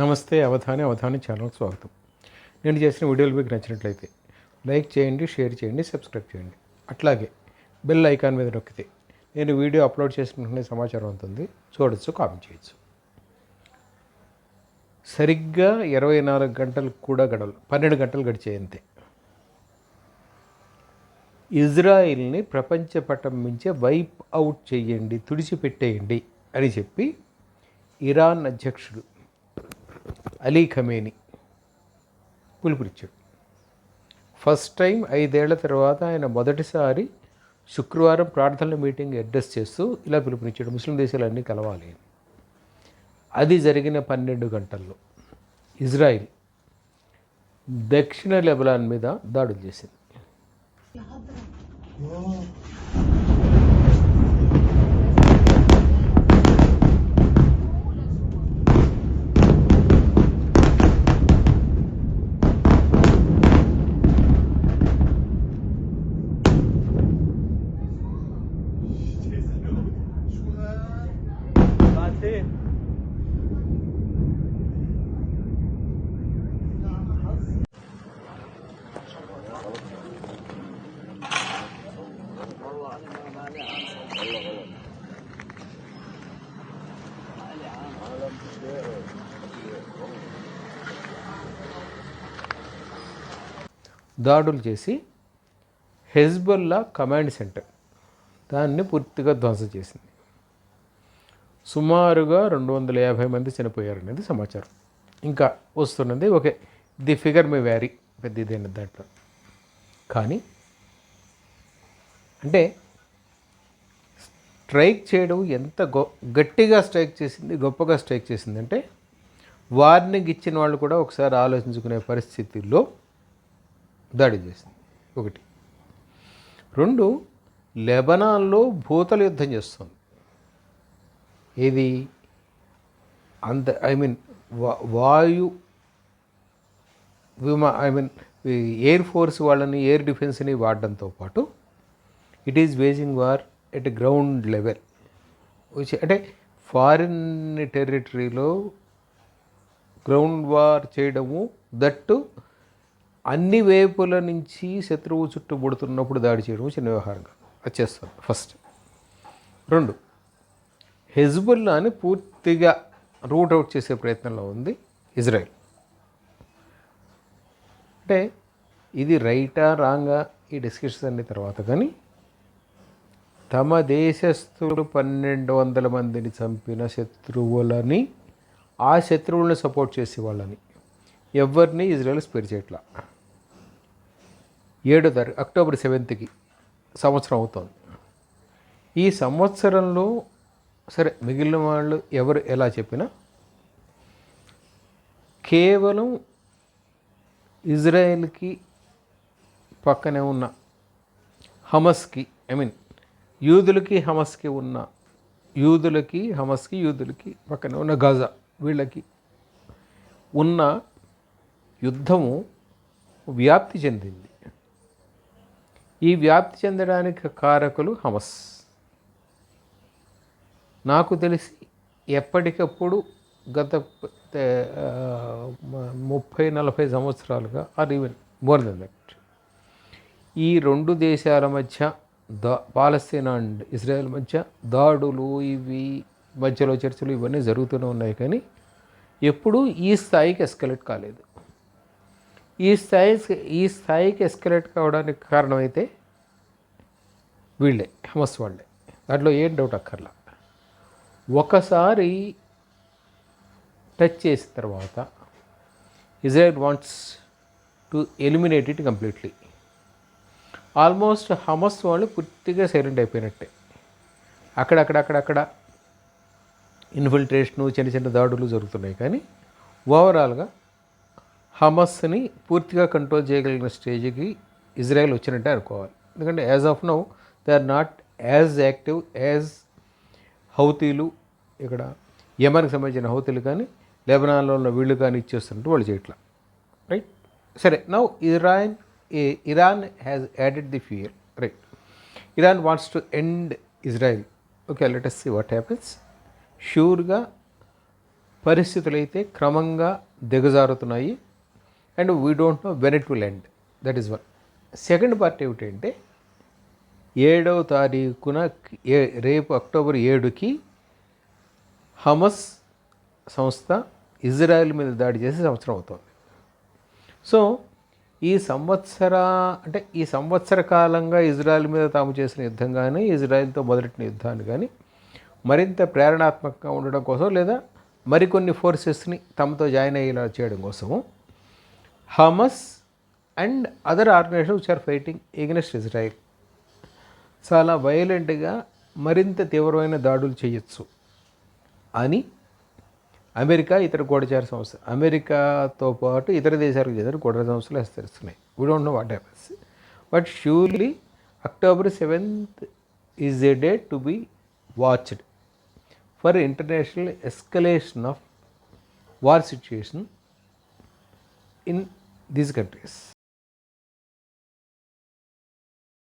నమస్తే అవధాని అవధాని ఛానల్కి స్వాగతం. నేను చేసిన వీడియోలు మీకు నచ్చినట్లయితే లైక్ చేయండి షేర్ చేయండి సబ్స్క్రైబ్ చేయండి. అట్లాగే బెల్ ఐకాన్ మీద నొక్కితే నేను వీడియో అప్లోడ్ చేసిన సమాచారం ఉంటుంది చూడొచ్చు కామెంట్ చేయొచ్చు. సరిగ్గా ఇరవై నాలుగు గంటలు కూడా గడవలు పన్నెండు గంటలు గడిచేయంతే ఇజ్రాయిల్ని ప్రపంచ పటం మించే వైప్ అవుట్ చేయండి తుడిచిపెట్టేయండి అని చెప్పి ఇరాన్ అధ్యక్షుడు అలీ ఖమేని పిలుపునిచ్చాడు. ఫస్ట్ టైం ఐదేళ్ళ తర్వాత ఆయన మొదటిసారి శుక్రవారం ప్రార్థనల మీటింగ్ అడ్రస్ చేస్తూ ఇలా పిలుపునిచ్చాడు. ముస్లిం దేశాలన్నీ కలవాలి అది జరిగిన పన్నెండు గంటల్లో ఇజ్రాయిల్ దక్షిణ లెబలాన్ మీద దాడులు చేసింది. దాడులు చేసి హెజ్బుల్లా కమాండ్ సెంటర్ దాన్ని పూర్తిగా ధ్వంసం చేసింది. సుమారుగా రెండు వందల యాభై మంది చనిపోయారనేది సమాచారం. ఇంకా వస్తున్నది okay the figure may vary పెద్ద ఇదైన దాంట్లో. కానీ అంటే స్ట్రైక్ చేయడం ఎంత గొ గట్టిగా స్ట్రైక్ చేసింది గొప్పగా స్ట్రైక్ చేసింది అంటే వార్నింగ్ ఇచ్చిన వాళ్ళు కూడా ఒకసారి ఆలోచించుకునే పరిస్థితుల్లో దాడి చేసింది. ఒకటి. రెండు లెబనాన్లో భూతల యుద్ధం చేస్తుంది. ఏది? అంత ఐ మీన్ వాయు విమా ఐ మీన్ ఎయిర్ ఫోర్స్ వాళ్ళని ఎయిర్ డిఫెన్స్ని వాడడంతో పాటు it is waging war at ground level. అంటే ఫారిన్ టెరిటరీలో గ్రౌండ్ వార్ చేయడము దట్టు అన్ని వైపుల నుంచి శత్రువు చుట్టుముడుతున్నప్పుడు దాడి చేయడం చిన్న వ్యవహారంగా. వచ్చేస్తారు ఫస్ట్. రెండు హెజ్బుల్లాని పూర్తిగా రూట్ అవుట్ చేసే ప్రయత్నంలో ఉంది ఇజ్రాయెల్. అంటే ఇది రైటా రాంగా ఈ డిస్కషన్స్ అన్ని తర్వాత కానీ తమ దేశస్తులు పన్నెండు వందల మందిని చంపిన శత్రువులని ఆ శత్రువులను సపోర్ట్ చేసే వాళ్ళని ఎవరిని ఇజ్రాయెల్ స్పేర్ చేయట్లా? ఏడో తారీఖు అక్టోబర్ సెవెంత్కి సంవత్సరం అవుతోంది. ఈ సంవత్సరంలో సరే మిగిలిన వాళ్ళు ఎవరు ఎలా చెప్పినా కేవలం ఇజ్రాయెల్కి పక్కనే ఉన్న హమస్కి ఐ మీన్ యూదులకి హమస్కి ఉన్న యూదులకి హమస్కి యూదులకి పక్కనే ఉన్న గజా వీళ్ళకి ఉన్న యుద్ధము వ్యాప్తి చెందింది. ఈ వ్యాప్తి చెందడానికి కారకులు హమస్. నాకు తెలిసి ఎప్పటికప్పుడు గత ముప్పై నలభై సంవత్సరాలుగా or even more than that. ఈ రెండు దేశాల మధ్య దా పాలస్తీనా అండ్ ఇజ్రాయెల్ మధ్య దాడులు ఇవి మధ్యలో చర్చలు ఇవన్నీ జరుగుతూనే ఉన్నాయి కానీ ఎప్పుడూ ఈ స్థాయికి ఎస్కలేట్ కాలేదు. ఈ స్థాయి ఈ స్థాయికి ఎస్కలేట్ కావడానికి కారణమైతే వీళ్ళే హమస్ వాళ్ళే. దాంట్లో ఏం డౌట్ అక్కర్లా. ఒకసారి టచ్ చేసిన తర్వాత Israel wants to eliminate it completely almost Hamas వాళ్ళు పూర్తిగా సైలెంట్ అయిపోయినట్టే. అక్కడక్కడక్కడక్కడ ఇన్ఫిల్ట్రేషను చిన్న చిన్న దాడులు జరుగుతున్నాయి. కానీ ఓవరాల్గా హమస్ని పూర్తిగా కంట్రోల్ చేయగలిగిన స్టేజ్కి ఇజ్రాయెల్ వచ్చినట్టే అనుకోవాలి. ఎందుకంటే as of now they are not as active as హౌతీలు ఇక్కడ యమన్కి సంబంధించిన హౌతీలు కానీ లెబనాన్లో ఉన్న వీళ్ళు కానీ ఇచ్చేస్తున్నట్టు వాళ్ళు చేయట్లా. రైట్ సరే now Iran Iran has added the fear right Iran wants to end Israel okay let see what happens షూర్గా పరిస్థితులు అయితే క్రమంగా దిగజారుతున్నాయి. And we don't know when it will end. That is one. Second part ఏమిటంటే ఏడవ తారీఖున ఏ రేపు October ఏడుకి Hamas సంస్థ Israel మీద దాడి చేసి సంవత్సరం అవుతుంది. సో ఈ సంవత్సర అంటే ఈ సంవత్సర కాలంగా ఇజ్రాయెల్ మీద తాము చేసిన యుద్ధం కానీ ఇజ్రాయెల్తో మొదలెట్టిన యుద్ధాన్ని కానీ మరింత ప్రేరణాత్మకంగా ఉండడం కోసం లేదా మరికొన్ని ఫోర్సెస్ని తమతో జాయిన్ అయ్యేలా చేయడం కోసము Hamas and other organization which are fighting against Israel చాలా వయలెంట్గా మరింత తీవ్రమైన దాడులు చేయొచ్చు. అని అమెరికా ఇతర గూఢచార సంస్థ అమెరికాతో పాటు ఇతర దేశాలకు చెందిన గూఢ సంస్థలు హెచ్చరిస్తున్నాయి. We don't know what happens but surely October seventh is a day to be watched for international escalation of war situation in these countries.